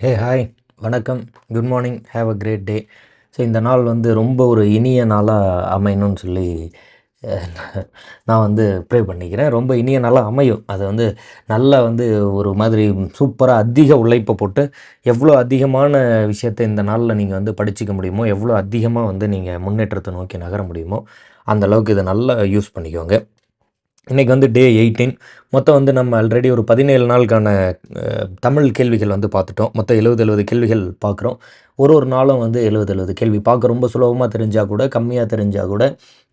ஹே hi வணக்கம். Good morning have a great day so இந்த நாள் வந்து ரொம்ப ஒரு இனிய நாளாக அமையணும்னு சொல்லி நான் வந்து ப்ரே பண்ணிக்கிறேன். ரொம்ப இனிய நாளாக அமையும். அது வந்து நல்லா வந்து ஒரு மாதிரி சூப்பராக அதிக உழைப்பை போட்டு எவ்வளோ அதிகமான விஷயத்தை இந்த நாளில் நீங்கள் வந்து படிச்சுக்க முடியுமோ எவ்வளோ அதிகமாக வந்து நீங்கள் முன்னேற்றத்தை நோக்கி நகர முடியுமோ அந்த அளவுக்கு இதை நல்லா யூஸ் பண்ணிக்கோங்க. இன்றைக்கி வந்து டே எயிட்டீன் மொத்தம் வந்து நம்ம ஆல்ரெடி ஒரு பதினேழு நாளுக்கான தமிழ் கேள்விகள் வந்து பார்த்துட்டோம். மொத்தம் எழுபது எழுபது கேள்விகள் பார்க்குறோம். ஒரு ஒரு நாளும் வந்து எழுபது எழுபது கேள்வி. பார்க்க ரொம்ப சுலபமாக தெரிஞ்சால் கூட கம்மியாக தெரிஞ்சால் கூட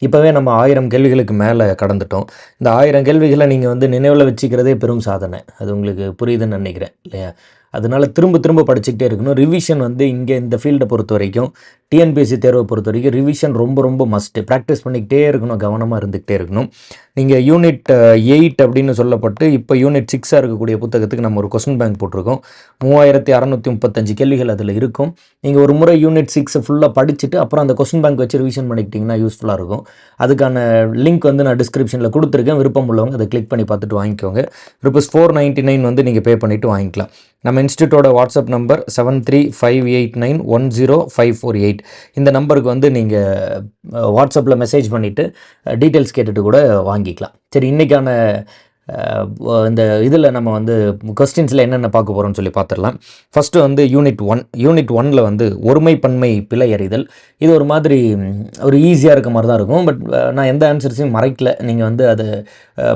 இப்போவே நம்ம ஆயிரம் கேள்விகளுக்கு மேலே கடந்துட்டோம். இந்த ஆயிரம் கேள்விகளை நீங்கள் வந்து நினைவில் வச்சுக்கிறதே பெரும் சாதனை. அது உங்களுக்கு புரியுதுன்னு நினைக்கிறேன் இல்லையா? அதனால் திரும்ப திரும்ப படிச்சுக்கிட்டே இருக்கணும். ரிவிஷன் வந்து இங்கே இந்த ஃபீல்டை பொறுத்த வரைக்கும் டிஎன்பிஎஸ்சி தேர்வை பொறுத்த வரைக்கும் ரிவிஷன் ரொம்ப ரொம்ப மஸ்ட்டு ப்ராக்டிஸ் பண்ணிக்கிட்டே இருக்கணும் கவனமாக இருந்துக்கிட்டே இருக்கணும். நீங்கள் யூனிட் எயிட் அப்படின்னு சொல்லப்பட்டு இப்போ யூனிட் சிக்ஸாக இருக்கக்கூடிய புத்தகத்துக்கு நம்ம ஒரு கொஸ்டின் பேங்க் போட்டிருக்கோம். மூவாயிரத்தி அறநூற்றி முப்பத்தஞ்சு கேள்விகள் அதில் இருக்கும். நீங்கள் ஒரு முறை யூனிட் சிக்ஸை ஃபுல்லாக படிச்சுட்டு அப்புறம் அந்த கொஸ்டின் பேங்க் வச்சு ரிவிஷன் பண்ணிக்கிட்டிங்கன்னா யூஸ்ஃபுல்லாக இருக்கும். அதுக்கான லிங்க் வந்து நான் டிஸ்கிரிப்ஷனில் கொடுத்துருக்கேன். விருப்பம் உள்ளவங்க அதை கிளிக் பண்ணி பார்த்துட்டு வாங்கிக்கோங்க. ருபீஸ் ஃபோர் நைன்ட்டி நைன் வந்து நீங்கள் பே பண்ணிவிட்டு வாங்கிக்கலாம். நம்ம இன்ஸ்டியூட்டோட WhatsApp number seven three five eight nine one zero five four eight இந்த நம்பருக்கு வந்து நீங்கள் வாட்ஸ்அப்பில் மெசேஜ் பண்ணிவிட்டு டீட்டெயில்ஸ் கேட்டுட்டு கூட வாங்கிக்கலாம். சரி இன்றைக்கான இந்த இதில் நம்ம வந்து கொஸ்டின்ஸில் என்னென்ன பார்க்க போகிறோம்னு சொல்லி பார்த்துடலாம். ஃபஸ்ட்டு வந்து யூனிட் ஒன் யூனிட் ஒனில் வந்து ஒருமைப்பன்மை பிழை அறிதல். இது ஒரு மாதிரி ஒரு ஈஸியாக இருக்க மாதிரி தான் இருக்கும் பட் நான் எந்த ஆன்சர்ஸையும் மறைக்கல. நீங்கள் வந்து அது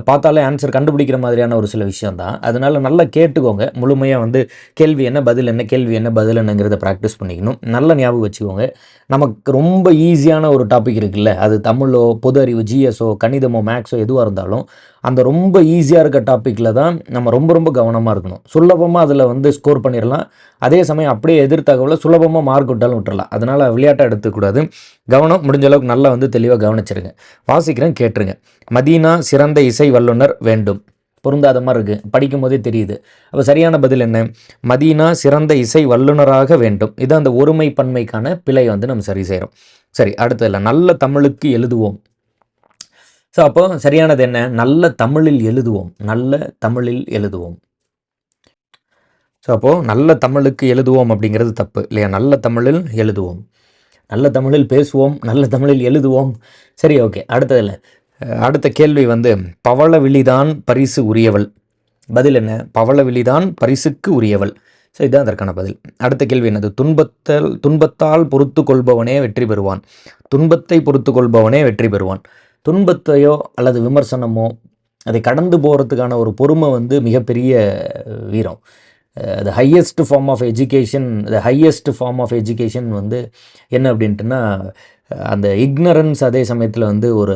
பார்த்தாலே ஆன்சர் கண்டுபிடிக்கிற மாதிரியான ஒரு சில விஷயம் தான் அதனால் நல்லா கேட்டுக்கோங்க. முழுமையாக வந்து கேள்வி என்ன பதில் என்ன கேள்வி என்ன பதில் என்னங்கிறத ப்ராக்டிஸ் பண்ணிக்கணும். நல்ல ஞாபகம் வச்சுக்கோங்க. நமக்கு ரொம்ப ஈஸியான ஒரு டாபிக் இருக்குல்ல. அது தமிழோ பொது அறிவு ஜிஎஸோ கணிதமோ மேக்ஸோ எதுவாக இருந்தாலும் அந்த ரொம்ப ஈஸியாக இருக்க டாப்பிக்கில் தான் நம்ம ரொம்ப ரொம்ப கவனமாக இருக்கணும். சுலபமாக அதில் வந்து ஸ்கோர் பண்ணிடலாம் அதே சமயம் அப்படியே எதிர்த்தகவலை சுலபமாக மார்க் விட்டாலும் விட்டுறலாம் அதனால் விளையாட்டை எடுத்துக்கூடாது கவனம் முடிஞ்ச அளவுக்கு நல்லா வந்து தெளிவாக கவனிச்சிருங்க. வாசிக்கிறேன் கேட்டுருங்க. மதீனா சிறந்த இசை வல்லுனர் வேண்டும். பொருந்தாத மாதிரி இருக்குது படிக்கும் போதே தெரியுது. அப்போ சரியான பதில் என்ன? மதீனா சிறந்த இசை வல்லுனராக வேண்டும். இது அந்த ஒருமை பன்மைக்கான பிழை வந்து நம்ம சரி செய்கிறோம் சரி அடுத்ததில் நல்ல தமிழுக்கு எழுதுவோம். ஸோ அப்போ சரியானது என்ன? நல்ல தமிழில் எழுதுவோம். நல்ல தமிழில் எழுதுவோம். ஸோ அப்போது நல்ல தமிழுக்கு எழுதுவோம் அப்படிங்கிறது தப்பு இல்லையா? நல்ல தமிழில் எழுதுவோம். நல்ல தமிழில் பேசுவோம் நல்ல தமிழில் எழுதுவோம். சரி ஓகே. அடுத்ததில் அடுத்த கேள்வி வந்து பவள விழிதான் பரிசு உரியவள். பதில் என்ன? பவள விழிதான் பரிசுக்கு உரியவள். ஸோ இதுதான் அதற்கான பதில். அடுத்த கேள்வி என்னது? துன்பத்தல் துன்பத்தால் பொறுத்து கொள்பவனே வெற்றி பெறுவான். துன்பத்தை பொறுத்து கொள்பவனே வெற்றி பெறுவான். துன்பத்தையோ அல்லது விமர்சனமோ அதை கடந்து போகிறதுக்கான ஒரு பொறுமை வந்து மிகப்பெரிய வீரம். The highest form of education the highest form of education வந்து என்ன அப்படின்ட்டுன்னா அந்த இக்னரன்ஸ் அதே சமயத்தில் வந்து ஒரு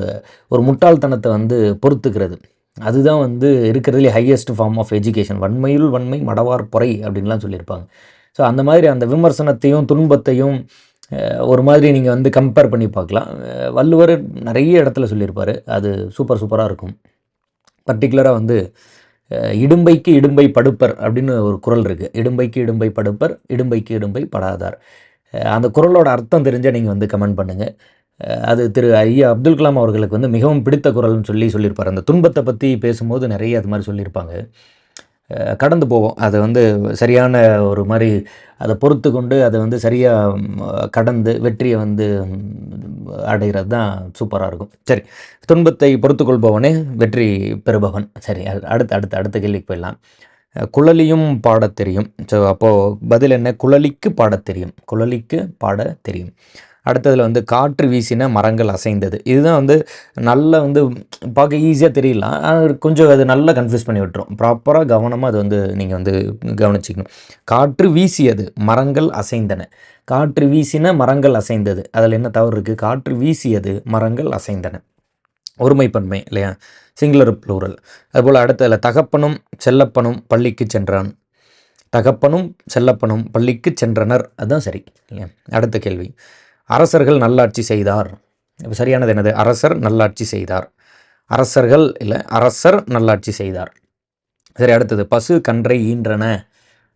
ஒரு முட்டாள்தனத்தை வந்து பொறுத்துக்கிறது. அதுதான் வந்து இருக்கிறதுலே ஹையஸ்ட் ஃபார்ம் ஆஃப் எஜுகேஷன் வன்மையுள் வன்மை மடவார் பொறை அப்படின்லாம் சொல்லியிருப்பாங்க. ஸோ அந்த மாதிரி அந்த விமர்சனத்தையும் துன்பத்தையும் ஒரு மாதிரி நீங்கள் வந்து கம்பேர் பண்ணி பார்க்கலாம். வள்ளுவர் நிறைய இடத்துல சொல்லியிருப்பார். அது சூப்பர் சூப்பராக இருக்கும். பர்டிகுலராக வந்து இடும்பைக்கு இடும்பை படுப்பர் அப்படின்னு ஒரு குறள் இருக்குது இடும்பைக்கு இடும்பை படுப்பர் இடும்பைக்கு இடும்பை படாதார். அந்த குரலோட அர்த்தம் தெரிஞ்சால் நீங்கள் வந்து கமெண்ட் பண்ணுங்கள் அது திரு ஐயா அப்துல் கலாம் அவர்களுக்கு வந்து மிகவும் பிடித்த குரல்னு சொல்லி சொல்லியிருப்பார். அந்த துன்பத்தை பற்றி பேசும்போது நிறைய அது மாதிரி சொல்லியிருப்பாங்க. கடந்து போவோம் அதை வந்து சரியான ஒரு மாதிரி அதை பொறுத்து கொண்டு அதை வந்து சரியாக கடந்து வெற்றியை வந்து அடைகிறது தான் சூப்பராக இருக்கும். சரி துன்பத்தை பொறுத்து கொள்பவனே வெற்றி பெறுபவன். சரி அடுத்து அடுத்து அடுத்த கேள்விக்கு போயிடலாம். குழலியும் பாடத் தெரியும். ஸோ அப்போது பதில் என்ன? குழலிக்கு பாடத் தெரியும். குழலிக்கு பாட தெரியும். அடுத்ததில் வந்து காற்று வீசின மரங்கள் அசைந்தது. இதுதான் வந்து நல்ல வந்து பார்க்க ஈஸியாக தெரியலாம் ஆனால் கொஞ்சம் அது நல்லா கன்ஃபியூஸ் பண்ணி விட்டுரும். ப்ராப்பராக கவனமாக அது வந்து நீங்கள் வந்து கவனிச்சிக்கணும். காற்று வீசியது மரங்கள் அசைந்தன. காற்று வீசின மரங்கள் அசைந்தது. அதில் என்ன தவறு இருக்குது காற்று வீசியது மரங்கள் அசைந்தன. ஒருமைப்பன்மை இல்லையா? சிங்குலர் ப்ளூரல் அதுபோல் அடுத்ததில் தகப்பனும் செல்லப்பனும் பள்ளிக்கு சென்றான். தகப்பனும் செல்லப்பனும் பள்ளிக்கு சென்றனர். அதுதான் சரி இல்லையா? அடுத்த கேள்வி. அரசர்கள் நல்லாட்சி செய்தார். இப்போ சரியானது என்னது? அரசர் நல்லாட்சி செய்தார். அரசர்கள் இல்லை அரசர் நல்லாட்சி செய்தார். சரி அடுத்தது பசு கன்றை ஈன்றன.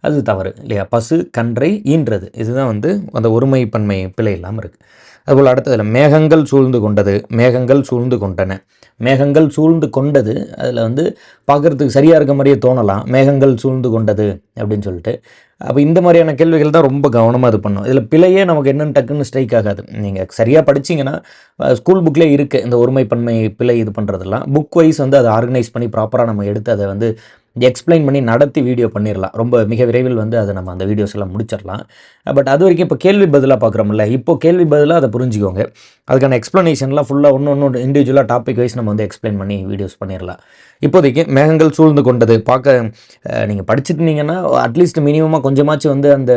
அது தவறு இல்லையா? பசு கன்றை ஈன்றது. இதுதான் வந்து அந்த ஒருமைப்பன்மை பிழை இல்லாமல் இருக்குது அதுபோல் அடுத்ததில் மேகங்கள் சூழ்ந்து கொண்டது. மேகங்கள் சூழ்ந்து கொண்டன. மேகங்கள் சூழ்ந்து கொண்டது. அதில் வந்து பார்க்குறதுக்கு சரியாக இருக்க மாதிரியே தோணலாம். மேகங்கள் சூழ்ந்து கொண்டது அப்படின்னு சொல்லிட்டு. அப்போ இந்த மாதிரியான கேள்விகள் தான் ரொம்ப கவனமாக இது பண்ணும். இதில் பிழையே நமக்கு என்னென்னு டக்குன்னு ஸ்ட்ரைக் ஆகாது. நீங்கள் சரியாக படிச்சீங்கன்னா ஸ்கூல் புக்கில் இருக்குது இந்த ஒருமைப்பன்மை பிழை இது பண்ணுறதெல்லாம் புக் வைஸ் வந்து அதை ஆர்கனைஸ் பண்ணி ப்ராப்பராக நம்ம எடுத்து அதை வந்து எக்ஸ்பிளைன் பண்ணி நடத்தி வீடியோ பண்ணிடலாம் ரொம்ப மிக விரைவில் வந்து அதை நம்ம அந்த வீடியோஸ் எல்லாம் முடிச்சிடலாம் பட் அது வரைக்கும் இப்போ கேள்வி பதிலாக பார்க்குறோம்ல இப்போ கேள்வி பதிலாக அதை புரிஞ்சுக்கோங்க. அதுக்கான எக்ஸ்ப்ளனேஷன்லாம் ஃபுல்லாக ஒன்று ஒன்று இண்டிவிஜுவலாக டாபிக் வைஸ் நம்ம வந்து எக்ஸ்பிளைன் பண்ணி வீடியோஸ் பண்ணிடலாம் இப்போதைக்கு மேகங்கள் சூழ்ந்து கொண்டது. பார்க்க நீங்கள் படிச்சிருந்தீங்கன்னா அட்லீஸ்ட் மினிமமாக கொஞ்சமாச்சும் வந்து அந்த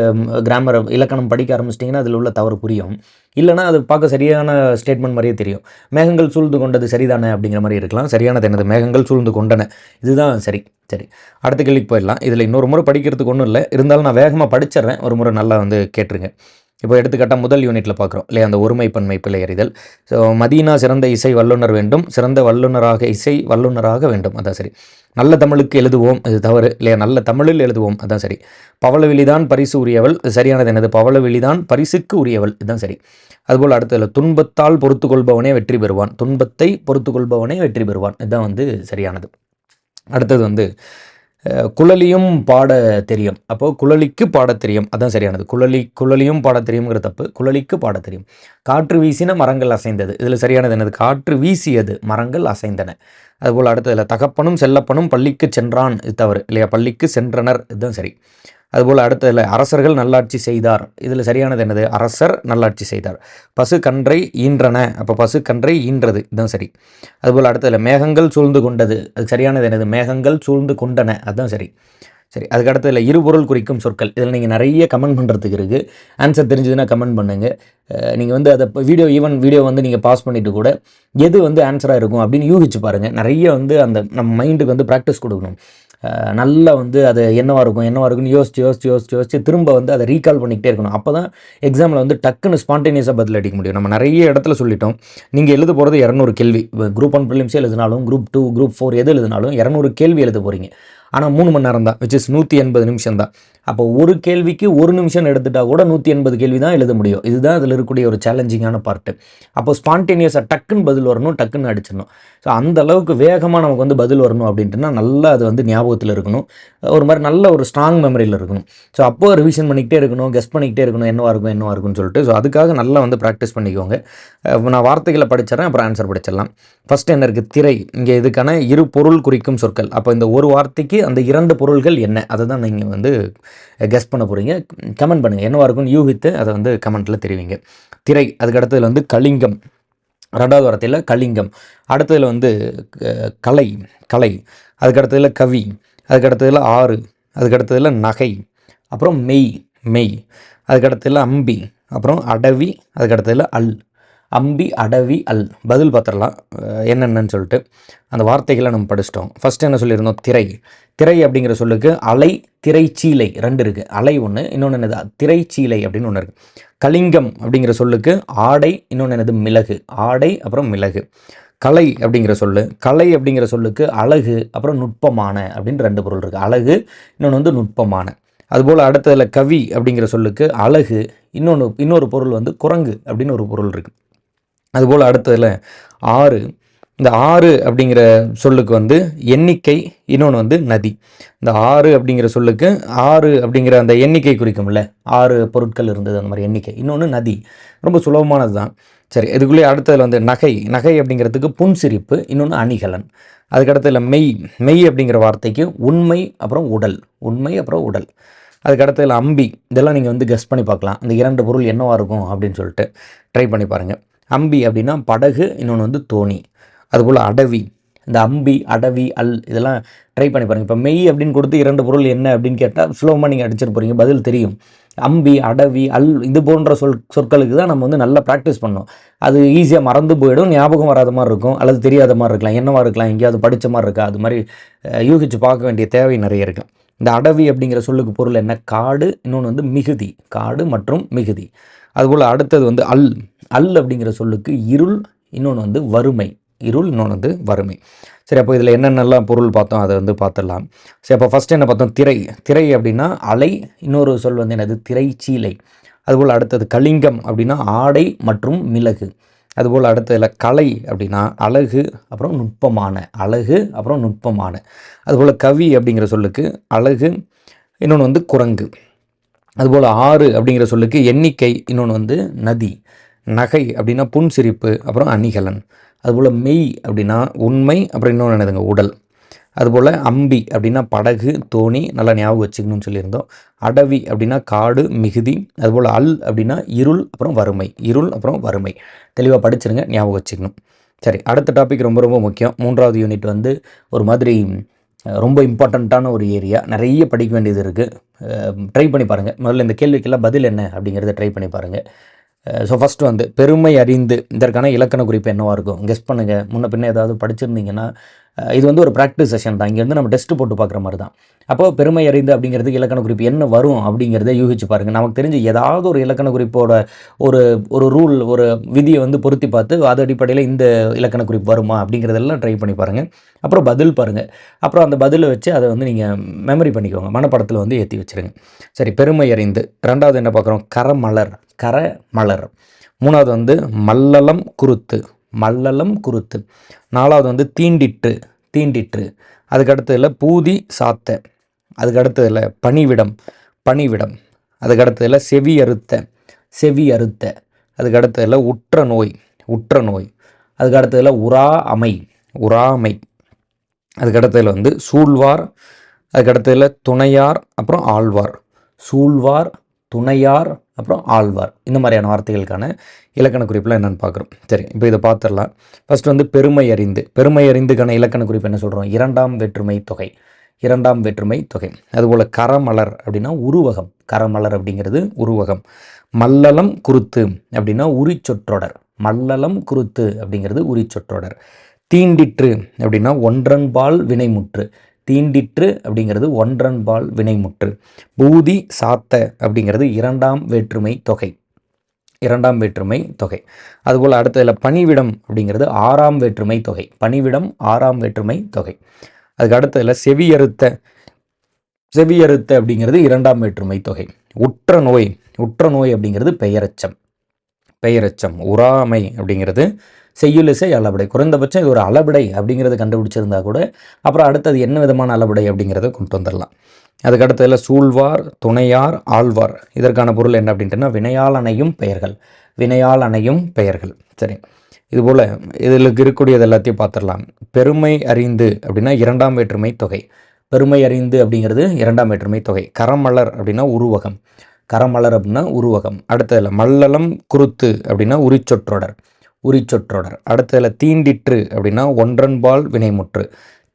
கிராமர் இலக்கணம் படிக்க ஆரம்பிச்சிட்டிங்கன்னா அதில் உள்ள தவறு புரியும். இல்லைனா அது பார்க்க சரியான ஸ்டேட்மெண்ட் மாதிரியே தெரியும். மேகங்கள் சூழ்ந்து கொண்டது சரிதானே அப்படிங்கிற மாதிரி இருக்கலாம். சரியானது என்னது மேகங்கள் சூழ்ந்து கொண்டன. இதுதான் சரி. சரி. அடுத்த கேள்விக்கு போயிடலாம். இதில் இன்னொரு முறை படிக்கிறதுக்கு ஒன்றும் இல்லை. இருந்தாலும் நான் வேகமாக படிச்சிடுறேன். ஒரு முறை நல்லா வந்து கேட்டுருங்க. இப்போ எடுத்துக்காட்டால் முதல் யூனிட்டில் பார்க்குறோம். இல்லையா அந்த ஒருமைப்பன்மை பிள்ளை அறிதல் ஸோ மதீனா சிறந்த இசை வல்லுனர் வேண்டும். சிறந்த வல்லுனராக இசை வல்லுனராக வேண்டும். அதான் சரி. நல்ல தமிழுக்கு எழுதுவோம் இது தவறு. இல்லையா நல்ல தமிழில் எழுதுவோம் அதான் சரி. பவளவிழிதான் பரிசு உரியவள் சரியானது என்னது? பவளவிழிதான் பரிசுக்கு உரியவள் இதுதான் சரி. அதுபோல் அடுத்ததில் துன்பத்தால் பொறுத்து கொள்பவனே வெற்றி பெறுவான். துன்பத்தை பொறுத்து கொள்பவனே வெற்றி பெறுவான். இதுதான் வந்து சரியானது. அடுத்தது வந்து குழலியும் பாட தெரியும். அப்போது குழலிக்கு பாட தெரியும். அதான் சரியானது. குழலி குழலியும் பாட தெரியுங்கிற தப்பு. குழலிக்கு பாட தெரியும். காற்று வீசின மரங்கள் அசைந்தது. இதில் சரியானது என்னது? காற்று வீசியது. மரங்கள் அசைந்தன. அதுபோல் அடுத்ததில் தகப்பனும் செல்லப்பனும் பள்ளிக்கு சென்றான். இது தவறு. இல்லையா? பள்ளிக்கு சென்றனர். இதுதான் சரி. அதுபோல் அடுத்ததில் அரசர்கள் நல்லாட்சி செய்தார். இதில் சரியானது என்னது? அரசர் நல்லாட்சி செய்தார். பசு கன்றை ஈன்றன. அப்போ பசு கன்றை ஈன்றது. இதுதான் சரி. அதுபோல் அடுத்ததில் மேகங்கள் சூழ்ந்து கொண்டது. அது சரியானது என்னது? மேகங்கள் சூழ்ந்து கொண்டன. அதுதான் சரி. சரி அதுக்கு அடுத்ததில் இருபொருள் குறிக்கும் சொற்கள். இதில் நீங்கள் நிறைய கமெண்ட் பண்ணுறதுக்கு இருக்குது. ஆன்சர் தெரிஞ்சதுன்னா கமெண்ட் பண்ணுங்கள் நீங்கள் வந்து அதை வீடியோ ஈவன் வீடியோ வந்து நீங்கள் பாஸ் பண்ணிவிட்டு கூட எது வந்து ஆன்சராக இருக்கும் அப்படின்னு யூகிச்சு பாருங்கள் நிறைய வந்து அந்த நம்ம மைண்டுக்கு வந்து ப்ராக்டிஸ் கொடுக்கணும். நல்லா வந்து அது என்னவாக இருக்கும் என்னவாக இருக்குன்னு யோசிச்சு யோசிச்சு யோசிச்சு யோசிச்சு திரும்ப வந்து அதை ரீகால் பண்ணிக்கிட்டே இருக்கணும். அப்போ தான் எக்ஸாமில் வந்து டக்குன்னு ஸ்பான்டேனியஸாக பதில் அடிக்க முடியும். நம்ம நிறைய இடத்துல சொல்லிட்டோம். நீங்கள் எழுத போகிறது இரநூறு கேள்வி. குரூப் ஒன் ப்ரிலிம்ஸே எழுதினாலும் குரூப் டூ குரூப் ஃபோர் எது எழுதினாலும் இரநூறு கேள்வி எழுத போகிறீங்க ஆனால் மூணு மணி நேரம் தான் விச் இஸ் நூற்றி எண்பது நிமிஷம் தான் அப்போ ஒரு கேள்விக்கு ஒரு நிமிஷம் எடுத்துட்டால் கூட நூற்றி எண்பது கேள்வி தான் எழுத முடியும். இதுதான் அதில் இருக்கக்கூடிய ஒரு சேலஞ்சிங்கான பார்ட்டு அப்போ ஸ்பான்டேனியஸாக டக்குன்னு பதில் வரணும் டக்குன்னு அடிச்சிடணும். ஸோ அந்த அளவுக்கு வேகமாக நமக்கு வந்து பதில் வரணும் அப்படின்ட்டுனா நல்லா அது வந்து ஞாபகத்தில் இருக்கணும். ஒரு மாதிரி நல்ல ஒரு ஸ்ட்ராங் மெமரியில் இருக்கணும். ஸோ அப்போ ரிவிஷன் பண்ணிக்கிட்டே இருக்கணும் கெஸ்ட் பண்ணிக்கிட்டே இருக்கணும் என்னவாக இருக்கும் என்னவாக இருக்கும்னு சொல்லிட்டு. ஸோ அதுக்காக நல்லா வந்து ப்ராக்டிஸ் பண்ணிக்கோங்க. நான் வார்த்தைகளை படிச்சிடறேன் அப்புறம் ஆன்சர் படிச்சிடலாம். ஃபஸ்ட் என்ன இருக்குது திரை. இங்கே இதுக்கான இரு பொருள் குறிக்கும் சொற்கள். அப்போ இந்த ஒரு வார்த்தைக்கு அந்த இரண்டு பொருள்கள் என்ன? அதை தான் நீங்கள் வந்து கெஸ் பண்ண போகிறீங்க கமெண்ட் பண்ணுங்கள் என்னவாக இருக்கும்னு யூகித்து அதை வந்து கமெண்ட்டில் தெரிவிங்க. திரை அதுக்கு அடுத்ததில் வந்து கலிங்கம். ரெண்டாவது வாரத்தில் கலிங்கம். அடுத்ததில் வந்து கலை கலை. அதுக்கடுத்ததில் கவி. அதுக்கடுத்ததில் ஆறு. அதுக்கடுத்ததில் நகை. அப்புறம் மெய் மெய். அதுக்கடுத்ததில் அம்பி. அப்புறம் அடவி. அதுக்கடுத்ததில் அல். அம்பி அடவி அல் பதில் பார்த்துடலாம். என்னென்னு சொல்லிட்டு அந்த வார்த்தைகளை நம்ம படிச்சிட்டோம். ஃபஸ்ட் என்ன சொல்லியிருந்தோம்? திரை. திரை அப்படிங்கிற சொல்லுக்கு அலை திரைச்சீலை ரெண்டு இருக்குது அலை ஒன்று இன்னொன்று என்னது? திரைச்சீலை அப்படின்னு ஒன்று இருக்குது கலிங்கம் அப்படிங்கிற சொல்லுக்கு ஆடை இன்னொன்று என்னது? மிளகு. ஆடை அப்புறம் மிளகு. கலை அப்படிங்கிற சொல்லு. கலை அப்படிங்கிற சொல்லுக்கு அழகு அப்புறம் நுட்பமான அப்படின்னு ரெண்டு பொருள் இருக்குது அழகு இன்னொன்று வந்து நுட்பமான. அதுபோல் அடுத்ததில் கவி அப்படிங்கிற சொல்லுக்கு அழகு இன்னொன்று இன்னொரு பொருள் வந்து குரங்கு அப்படின்னு ஒரு பொருள் இருக்குது அதுபோல் அடுத்ததில் ஆறு. இந்த ஆறு அப்படிங்கிற சொல்லுக்கு வந்து எண்ணிக்கை இன்னொன்று வந்து நதி. இந்த ஆறு அப்படிங்கிற சொல்லுக்கு ஆறு அப்படிங்கிற அந்த எண்ணிக்கை குறிக்கும்ல. ஆறு பொருட்கள் இருந்தது அந்த மாதிரி எண்ணிக்கை. இன்னொன்று நதி. ரொம்ப சுலபமானது தான். சரி இதுக்குள்ளேயே அடுத்ததில் வந்து நகை. நகை அப்படிங்கிறதுக்கு புன்சிரிப்பு இன்னொன்று அணிகலன். அதுக்கடுத்ததில் மெய். மெய் அப்படிங்கிற வார்த்தைக்கு உண்மை அப்புறம் உடல். உண்மை அப்புறம் உடல். அதுக்கடுத்ததில் அம்பி. இதெல்லாம் நீங்கள் வந்து கெஸ் பண்ணி பார்க்கலாம். இந்த இரண்டு பொருள் என்னவாக இருக்கும் அப்படின்னு சொல்லிட்டு ட்ரை பண்ணி பாருங்கள் அம்பி அப்படின்னா படகு இன்னொன்று வந்து தோணி. அதுபோல் அடவி. இந்த அம்பி அடவி அல் இதெல்லாம் ட்ரை பண்ணி பாருங்கள் இப்போ மெய் அப்படின்னு கொடுத்து இரண்டு பொருள் என்ன அப்படின்னு கேட்டால் ஸ்லோமாக நீங்கள் அடிச்சிட்டு போகிறீங்க பதில் தெரியும். அம்பி அடவி அல் இது போன்ற சொல் சொற்களுக்கு தான் நம்ம வந்து நல்லா ப்ராக்டிஸ் பண்ணோம் அது ஈஸியாக மறந்து போயிடும் ஞாபகம் வராத மாதிரி இருக்கும் அல்லது தெரியாத மாதிரி இருக்கலாம் என்னவாக இருக்கலாம் எங்கேயாவது படித்த மாதிரி இருக்கா அது மாதிரி யூகிச்சு பார்க்க வேண்டிய தேவை நிறைய இருக்குது இந்த அடவி அப்படிங்கிற சொல்லுக்கு பொருள் என்ன? காடு இன்னொன்று வந்து மிகுதி. காடு மற்றும் மிகுதி. அதுபோல் அடுத்தது வந்து அல் அல் அப்படிங்கிற சொல்லுக்கு இருள் இன்னொன்று வந்து வறுமை. இருள் இன்னொன்று வந்து வறுமை. சரி அப்போ இதில் என்னென்னலாம் பொருள் பார்த்தோம் அதை வந்து பார்த்துடலாம். சரி அப்போ ஃபஸ்ட்டு என்ன பார்த்தோம்? திரை. திரை அப்படின்னா அலை இன்னொரு சொல் வந்து என்னது? திரைச்சீலை. அதுபோல் அடுத்தது கலிங்கம் அப்படின்னா ஆடை மற்றும் மிளகு. அதுபோல் அடுத்ததில் கலை அப்படின்னா அழகு அப்புறம் நுட்பமான. அழகு அப்புறம் நுட்பமான. அதுபோல் கவி அப்படிங்கிற சொல்லுக்கு அழகு இன்னொன்று வந்து குரங்கு. அதுபோல் ஆறு அப்படிங்கிற சொல்லுக்கு எண்ணிக்கை இன்னொன்று வந்து நதி நகை அப்படின்னா புன்சிரிப்பு அப்புறம் அணிகலன். அதுபோல் மெய் அப்படின்னா உண்மை அப்புறம் இன்னொன்று என்னதுங்க உடல். அதுபோல் அம்பி அப்படின்னா படகு தோணி நல்லா ஞாபகம் வச்சுக்கணும்னு சொல்லியிருந்தோம். அடவி அப்படின்னா காடு மிகுதி. அதுபோல் அல் அப்படின்னா இருள் அப்புறம் வறுமை. இருள் அப்புறம் வறுமை. தெளிவாக படிச்சிருங்க ஞாபகம் வச்சுக்கணும். சரி அடுத்த டாபிக் ரொம்ப ரொம்ப முக்கியம். மூன்றாவது யூனிட் வந்து ஒரு மாதிரி ரொம்ப இம்பார்ட்டண்ட்டான ஒரு ஏரியா. நிறைய படிக்க வேண்டியது இருக்குது ட்ரை பண்ணி பாருங்கள் முதல்ல இந்த கேள்விக்கெல்லாம் பதில் என்ன அப்படிங்கிறத ட்ரை பண்ணி பாருங்கள் ஸோ ஃபஸ்ட்டு வந்து பெருமை அறிந்து இதற்கான இலக்கண குறிப்பு என்னவாக இருக்கும்? கெஸ் பண்ணுங்கள் முன்ன பின்ன ஏதாவது படிச்சிருந்தீங்கன்னா இது வந்து ஒரு ப்ராக்டிஸ் செஷன் தான். இங்கேருந்து நம்ம டெஸ்ட் போட்டு பார்க்குற மாதிரி தான். அப்போ பெருமை அறிந்து அப்படிங்கிறதுக்கு இலக்கண குறிப்பு என்ன வரும் அப்படிங்கிறத யூகிச்சு பாருங்கள் நமக்கு தெரிஞ்சு ஏதாவது ஒரு இலக்கண குறிப்போட ஒரு ஒரு ரூல் ஒரு விதியை வந்து பொருத்தி பார்த்து அது அடிப்படையில் இந்த இலக்கண குறிப்பு வருமா அப்படிங்கிறதெல்லாம் ட்ரை பண்ணி பாருங்கள் அப்புறம் பதில் பாருங்கள் அப்புறம் அந்த பதிலை வச்சு அதை வந்து நீங்கள் மெமரி பண்ணிக்கோங்க. மனப்படத்தில் வந்து ஏற்றி வச்சுருங்க. சரி பெருமை அறிந்து. ரெண்டாவது என்ன பார்க்குறோம்? கரமலர். கரமலர். மூணாவது வந்து மல்லலம் குருத்து. மல்லலம் குருத்து. நாலாவது வந்து தீண்டிற்று தீண்டிற்று. அதுக்கடுத்ததில் பூதி சாத்த. அதுக்கடுத்ததில் பணிவிடம் பணிவிடம். அதுக்கடுத்ததில் செவி அறுத்த செவி அறுத்த. அதுக்கடுத்ததில் உற்ற நோய் உற்ற நோய். அதுக்கடுத்ததில் உரா அமை உராமை அதுக்கடுத்ததில் வந்து சூழ்வார். அதுக்கடுத்ததில் துணையார் அப்புறம் ஆழ்வார். சூழ்வார் துணையார் அப்புறம் ஆழ்வார். இந்த மாதிரியான வார்த்தைகளுக்கான இலக்கண குறிப்பில் என்னென்னு பார்க்குறோம். சரி இப்போ இதை பார்த்துடலாம். ஃபஸ்ட் வந்து பெருமை அறிந்து. பெருமை அறிந்துக்கான இலக்கண குறிப்பு என்ன சொல்கிறோம் இரண்டாம் வேற்றுமை தொகை. இரண்டாம் வேற்றுமை தொகை. அதுபோல் கரமலர் அப்படின்னா உருவகம். கரமலர் அப்படிங்கிறது உருவகம். மல்லலம் குருத்து அப்படின்னா உரிச்சொற்றொடர். மல்லலம் குருத்து அப்படிங்கிறது உரிச்சொற்றொடர். தீண்டிற்று அப்படின்னா ஒன்றன்பால் வினைமுற்று. தீண்டிற்று அப்படிங்கிறது ஒன்றன்பால் வினைமுற்று. பூதி சாத்த அப்படிங்கிறது இரண்டாம் வேற்றுமை தொகை. இரண்டாம் வேற்றுமை தொகை. அதுபோல் அடுத்ததில் பணிவிடம் அப்படிங்கிறது ஆறாம் வேற்றுமை தொகை. பணிவிடம் ஆறாம் வேற்றுமை தொகை. அதுக்கு அடுத்ததில் செவியறுத்த. செவியறுத்த அப்படிங்கிறது இரண்டாம் வேற்றுமை தொகை. உற்ற நோய். உற்ற நோய் அப்படிங்கிறது பெயரச்சம். பெயரச்சம். உறாமை அப்படிங்கிறது செய்யுலிசை அளபடை. குறைந்தபட்சம் இது ஒரு அளபடை அப்படிங்கிறத கண்டுபிடிச்சிருந்தா கூட அப்புறம் அடுத்தது என்ன விதமான அளபடை அப்படிங்கிறத கொண்டு வந்துடலாம். அதுக்கு சூழ்வார் துணையார் ஆழ்வார். இதற்கான பொருள் என்ன அப்படின்ட்டுனா வினையால் அணையும் பெயர்கள். வினையால் அணையும் பெயர்கள். சரி. இதுபோல் இதில் இருக்கக்கூடியது எல்லாத்தையும் பார்த்துடலாம். பெருமை அறிந்து அப்படின்னா இரண்டாம் வேற்றுமை தொகை. பெருமை அறிந்து அப்படிங்கிறது இரண்டாம் வேற்றுமை தொகை. கரமலர் அப்படின்னா உருவகம். கரமலர் அப்படின்னா உருவகம். அடுத்ததில் மல்லலம் குருத்து அப்படின்னா உரிச்சொற்றொடர். உரிச்சொற்றொடர். அடுத்ததில் தீண்டிற்று அப்படின்னா ஒன்றன்பால் வினைமுற்று.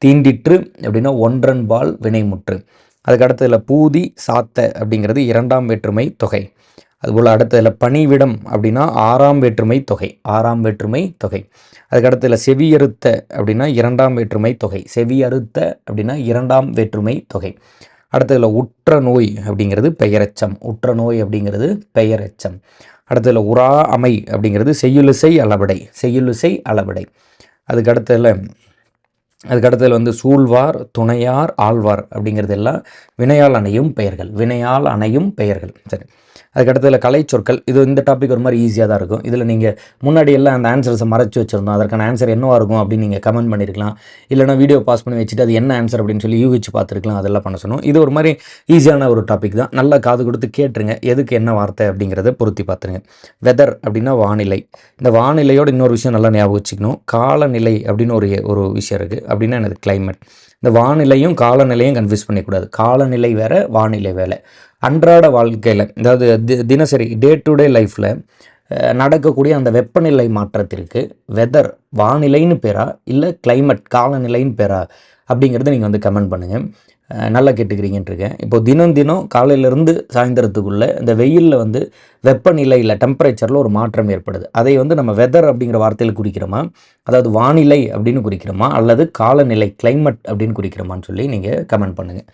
தீண்டிற்று அப்படின்னா ஒன்றன்பால் வினைமுற்று. அதுக்கு அடுத்ததில் பூதி சாத்த அப்படிங்கிறது இரண்டாம் வேற்றுமை தொகை. அதுபோல் அடுத்ததில் பணிவிடம் அப்படின்னா ஆறாம் வேற்றுமை தொகை. ஆறாம் வேற்றுமை தொகை. அதுக்கு அடுத்ததில் செவியறுத்த அப்படின்னா இரண்டாம் வேற்றுமை தொகை. செவியறுத்த அப்படின்னா இரண்டாம் வேற்றுமை தொகை. அடுத்ததில் உற்ற நோய் அப்படிங்கிறது பெயரச்சம். உற்ற நோய் அப்படிங்கிறது பெயரச்சம். அடுத்ததில் உரா அமை அப்படிங்கிறது செய்யுலிசை அளபடை செய்யுளிசை அளபடை அதுக்கு அடுத்ததில் அதுக்கடுத்ததில் வந்து சூழ்வார் துணையார் ஆழ்வார் அப்படிங்கிறது எல்லாம் வினையால் அணையும் பெயர்கள். வினையால் அணையும் பெயர்கள். சரி. அதுக்கடுத்ததில் கலை சொற்கள். இது இந்த டாபிக் ஒரு மாதிரி ஈஸியாக தான் இருக்கும். இதில் நீங்கள் முன்னாடி எல்லாம் அந்த ஆன்சர்ஸை மறைச்சி வச்சுருந்தோம். அதற்கான ஆன்சர் என்னவாக இருக்கும் அப்படின்னு நீங்கள் கமெண்ட் பண்ணியிருக்கலாம். இல்லைனா வீடியோ பாஸ் பண்ணி வச்சுட்டு அது என்ன ஆன்சர் அப்படின்னு சொல்லி யூகிச்சு பார்த்துருக்கலாம். அதெல்லாம் பண்ண சொன்னோம். இது ஒரு மாதிரி ஈஸியான ஒரு டாபிக் தான். நல்லா காது கொடுத்து கேட்டுருங்க. எதுக்கு என்ன வார்த்தை அப்படிங்கிறத பொருத்தி பார்த்துருங்க. வெதர் அப்படின்னா வானிலை. இந்த வானிலையோட இன்னொரு விஷயம் நல்லா ஞாபகம் வச்சுக்கணும். காலநிலை அப்படின்னு ஒரு ஒரு விஷயம் இருக்குது அப்படின்னா எனது கிளைமேட் இந்த வானிலையும் காலநிலையும் கன்ஃபியூஸ் பண்ணிக்கூடாது. காலநிலை வேறு வானிலை வேலை அன்றாட வாழ்க்கையில் அதாவது தி தினசரி டே டு டே லைஃப்பில் நடக்கக்கூடிய அந்த வெப்பநிலை மாற்றத்திற்கு வெதர் வானிலைன்னு பேரா இல்லை கிளைமேட் காலநிலைன்னு பேரா அப்படிங்கிறத நீங்கள் வந்து கமெண்ட் பண்ணுங்கள் நல்லா கேட்டுக்கிறீங்கன்ட்டு இருக்கேன் இப்போ தினம் தினம் காலையிலேருந்து சாயந்தரத்துக்குள்ளே இந்த வெயிலில் வந்து வெப்பநிலையில் டெம்பரேச்சரில் ஒரு மாற்றம் ஏற்படுது. அதை வந்து நம்ம வெதர் அப்படிங்கிற வார்த்தையில் குறிக்கிறோமா? அதாவது வானிலை அப்படின்னு குறிக்கிறோமா? அல்லது காலநிலை கிளைமேட் அப்படின்னு குறிக்கிறோமான்னு சொல்லி நீங்கள் கமெண்ட் பண்ணுங்கள்